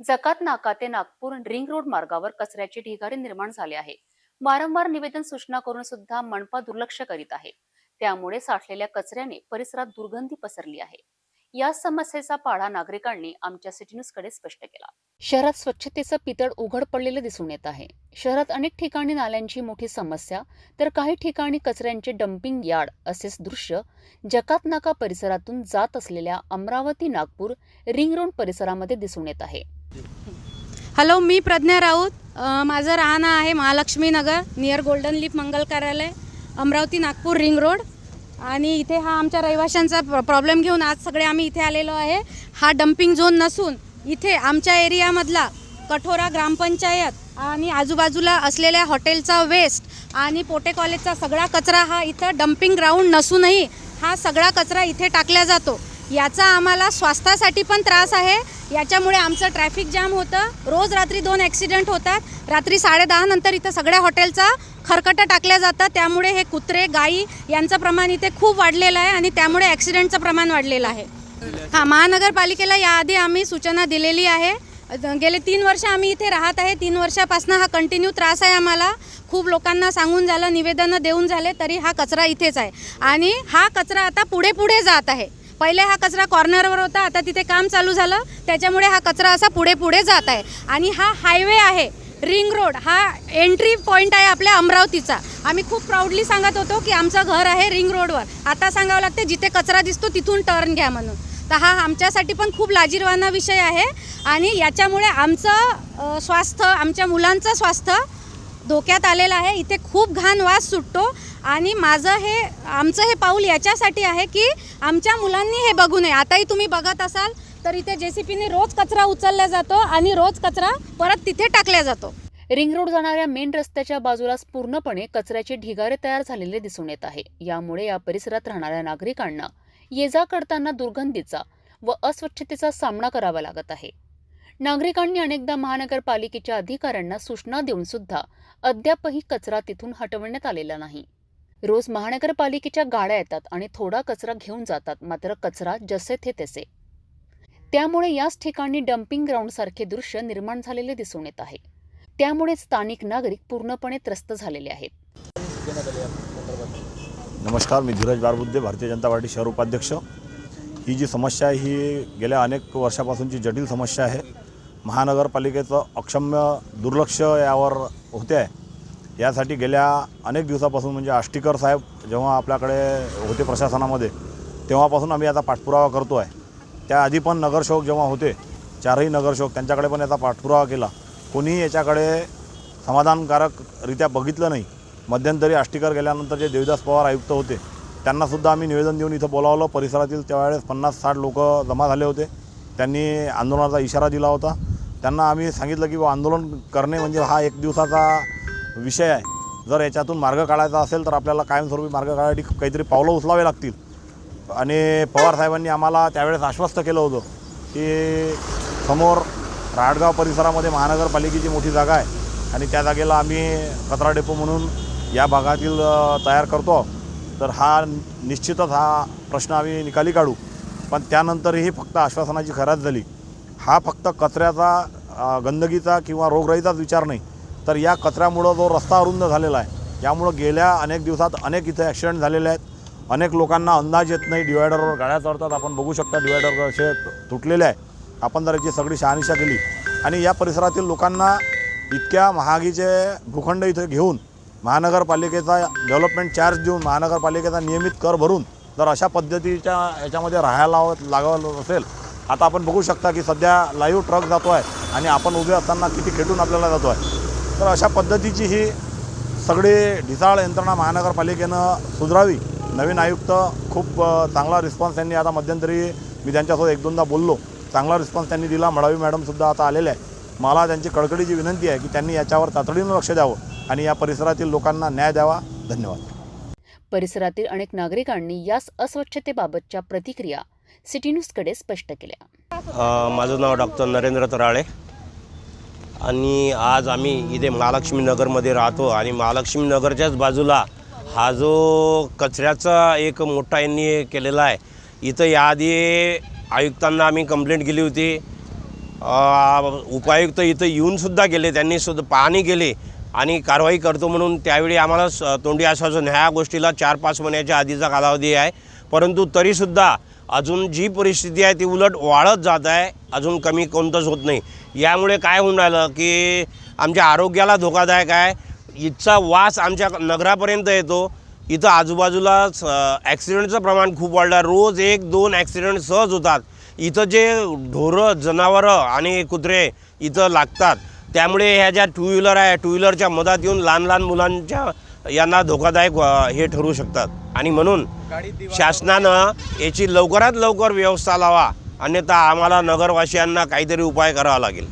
जकात नाका ते नागपूर रिंग रोड मार्गावर कचऱ्याचे ढिगारे निर्माण झाले आहे. वारंवार निवेदन सूचना करून सुद्धा मनपा दुर्लक्ष करीत आहे. त्यामुळे साठलेल्या कचऱ्याने परिसरात दुर्गंधी पसरली आहे. या समस्येचा पाढा नागरिकांनी आमच्या सिटी न्यूजकडे स्पष्ट केला. शहरात स्वच्छतेचं पितळ उघड पडलेलं दिसून येत आहे. शहरात अनेक ठिकाणी नाल्यांची मोठी समस्या तर काही ठिकाणी कचऱ्यांचे डम्पिंग यार्ड असेच दृश्य जकात नाका परिसरातून जात असलेल्या अमरावती नागपूर रिंग रोड परिसरामध्ये दिसून येत आहे. हॅलो मी प्रज्ञा राऊत. माझं राहणं आहे Mahalakshmi Nagar near golden leaf मंगल कार्यालय अमरावती नागपूर रिंग रोड. आणि इथे हा आमच्या रहिवाशांचा प्रॉब्लेम घेऊन आज सगळे आम्ही इथे आलेलो आहे. हा डम्पिंग झोन नसून इथे आमच्या एरियामधला कठोरा ग्रामपंचायत आणि आजूबाजूला असलेल्या हॉटेलचा वेस्ट आणि पोटे कॉलेजचा सगळा कचरा हा इथं डम्पिंग ग्राउंड नसूनही हा सगळा कचरा इथे टाकला जातो. याचा आम्हाला स्वास्थ्यासाठी पण त्रास आहे. याच्यामुळे आमचं ट्रॅफिक जाम होतं. रोज रात्री दोन ॲक्सिडेंट होतात. रात्री साडेदहा नंतर इथं सगळ्या हॉटेलचा खरकटं टाकल्या जातात. त्यामुळे हे कुत्रे गायी यांचं प्रमाण इथे खूप वाढलेलं आहे आणि त्यामुळे ॲक्सिडेंटचं प्रमाण वाढलेलं आहे. हां महानगरपालिकेला याआधी आम्ही सूचना दिलेली आहे. गेले तीन वर्ष आम्ही इथे राहत आहे. तीन वर्षापासून हा कंटिन्यू त्रास आहे आम्हाला. खूप लोकांना सांगून झालं निवेदनं देऊन झाले तरी हा कचरा इथेच आहे. आणि हा कचरा आता पुढे पुढे जात आहे. पहिले हा कचरा कॉर्नरवर होता आता तिथे काम चालू झालं. त्याच्यामुळे हा कचरा असा पुढे पुढे जात आहे. आणि हा हायवे आहे रिंग रोड हा एंट्री पॉईंट आहे आपल्या अमरावतीचा. आम्ही खूप प्राऊडली सांगत होतो की आमचं घर आहे रिंग रोडवर आता सांगावं लागते जिथे कचरा दिसतो तिथून टर्न घ्या म्हणून. तर हा आमच्यासाठी पण खूप लाजीरवाना विषय आहे. आणि याच्यामुळे आमचं स्वास्थ्य आमच्या मुलांचं स्वास्थ्य धोक्यात आलेलं आहे. इथे खूप घाण वास सुटतो. आणि माझं हे आमचं हे पाऊल याच्यासाठी आहे की आमच्या मुलांनी हे बघू नये. आताही तुम्ही बघत असाल तर इथे जे सी पीने रोज कचरा उचलला जातो आणि रोज कचरा परत तिथे टाकला जातो. रिंग रोड जाणाऱ्या मेन रस्त्याच्या बाजूलाच पूर्णपणे कचऱ्याचे ढिगारे तयार झालेले दिसून येत आहे. यामुळे या परिसरात राहणाऱ्या नागरिकांना ये जा करताना दुर्गंधीचा व अस्वच्छतेचा सामना करावा लागत आहे. नागरिकांनी अनेकदा महानगरपालिकेच्या अधिकाऱ्यांना सूचना देऊन सुद्धा अद्यापही कचरा तिथून हटवण्यात आलेला नाही. रोज महानगरपालिकेच्या गाड्या येतात आणि थोडा कचरा घेऊन जातात मात्र कचरा जसे थे तसे. त्यामुळे याच ठिकाणी डम्पिंग ग्राउंडसारखे दृश्य निर्माण झालेले दिसून येत आहे. त्यामुळे स्थानिक नागरिक पूर्णपणे त्रस्त झालेले आहेत. नमस्कार मी धीरज बारबुद्धे भारतीय जनता पार्टी शहर उपाध्यक्ष. ही जी समस्या आहे ही गेल्या अनेक वर्षापासूनची जटिल समस्या आहे. महानगरपालिकेचं अक्षम्य दुर्लक्ष यावर होते आहे यासाठी गेल्या अनेक दिवसापासून म्हणजे आष्टीकर साहेब जेव्हा आपल्याकडे होते प्रशासनामध्ये तेव्हापासून आम्ही याचा पाठपुरावा करतो आहे त्याआधी पण नगरसेवक जेव्हा होते चारही नगरसेवक त्यांच्याकडे पण याचा पाठपुरावा केला. कोणीही याच्याकडे समाधानकारकरित्या बघितलं नाही. मध्यंतरी आष्टीकर गेल्यानंतर जे देवदास पवार आयुक्त होते त्यांनासुद्धा आम्ही निवेदन देऊन इथं बोलावलं. परिसरातील त्यावेळेस पन्नास साठ लोक जमा झाले होते. त्यांनी आंदोलनाचा इशारा दिला होता. त्यांना आम्ही सांगितलं की बुवा आंदोलन करणे म्हणजे हा एक दिवसाचा विषय आहे. जर याच्यातून मार्ग काढायचा असेल तर आपल्याला कायमस्वरूपी मार्ग काढायसाठी काहीतरी पावलं उचलावे लागतील. आणि पवारसाहेबांनी आम्हाला त्यावेळेस आश्वस्त केलं होतं की समोर राडगाव परिसरामध्ये महानगरपालिकेची मोठी जागा आहे. आणि त्या जागेला आम्ही कचरा डेपो म्हणून या भागातील तयार करतो. तर हा निश्चितच हा प्रश्न आम्ही निकाली काढू. पण त्यानंतरही फक्त आश्वासनाची खराच झाली. हा फक्त कचऱ्याचा गंदगीचा किंवा रोगराईचाच विचार नाही. तर या कचऱ्यामुळं जो रस्ता अरुंद झालेला आहे यामुळं गेल्या अनेक दिवसात अनेक इथे ॲक्सिडेंट झालेले आहेत. अनेक लोकांना अंदाज येत नाही डिवायडरवर गाड्या चढतात. आपण बघू शकता डिवायडर असे तुटलेले आहे. आपण जर याची सगळी शहानिशा केली आणि या परिसरातील लोकांना इतक्या महागीचे भूखंड इथे घेऊन महानगरपालिकेचा डेव्हलपमेंट चार्ज देऊन महानगरपालिकेचा नियमित कर भरून जर अशा पद्धतीच्या याच्यामध्ये राहायला लागावं असेल आता आपण बघू शकता की सध्या लाईव्ह ट्रक जातो आहे आणि आपण उभे असताना किती खेटून आपल्याला जातो आहे तर अशा पद्धतीची ही सगळी ढिसाळ यंत्रणा महानगरपालिकेनं सुधारावी. नवीन आयुक्त खूप चांगला रिस्पॉन्स त्यांनी आता मध्यंतरी मी त्यांच्यासोबत एक दोनदा बोललो. चांगला रिस्पॉन्स त्यांनी दिला. मडावी मॅडमसुद्धा आता आलेले आहे मला त्यांची कळकळीची विनंती आहे की त्यांनी याच्यावर तातडीनं लक्ष द्यावं आणि या परिसरातील लोकांना न्याय द्यावा. धन्यवाद. परिसरातील अनेक नागरिकांनी याच अस्वच्छतेबाबतच्या प्रतिक्रिया सिटी न्यूजकडे स्पष्ट केल्या. अ, माझं नाव डॉक्टर नरेंद्र तराळे. आणि आज आम्ही इथे महालक्ष्मी नगरमध्ये राहतो आणि महालक्ष्मी नगरच्याच बाजूला हा जो कचऱ्याचा एक मोठा यांनी केलेला आहे इथं याआधी आयुक्तांना आम्ही कंप्लेंट केली होती. उपायुक्त इथं येऊनसुद्धा गेले त्यांनी सुद्धा पाहणी केली आणि कारवाई करतो म्हणून त्यावेळी आम्हाला तोंडी आश्वासन ह्या गोष्टीला चार पाच महिन्याच्या आधीचा कालावधी आहे. परंतु तरीसुद्धा अजून जी परिस्थिती आहे ती उलट वाढत जात आहे. अजून कमी कोणतंच होत नाही. यामुळे काय होऊन राहिलं की आमच्या आरोग्याला धोकादायक आहे. इथचा वास आमच्या नगरापर्यंत येतो. इथं आजूबाजूला ॲक्सिडेंटचं प्रमाण खूप वाढलं. आहे रोज एक दोन ॲक्सिडेंट सहज होतात. इथं जे ढोरं जनावरं आणि कुत्रे इथं लागतात. त्यामुळे ह्या ज्या टू व्हीलर आहे टू व्हीलरच्या मधात येऊन लहान लहान मुलांच्या यांना धोकादायक हे ठरू शकतात. आणि म्हणून शासनानं याची लवकरात लवकर व्यवस्था लावा. अन्यथा आम्हाला नगरवासियांना काहीतरी उपाय करावा लागेल.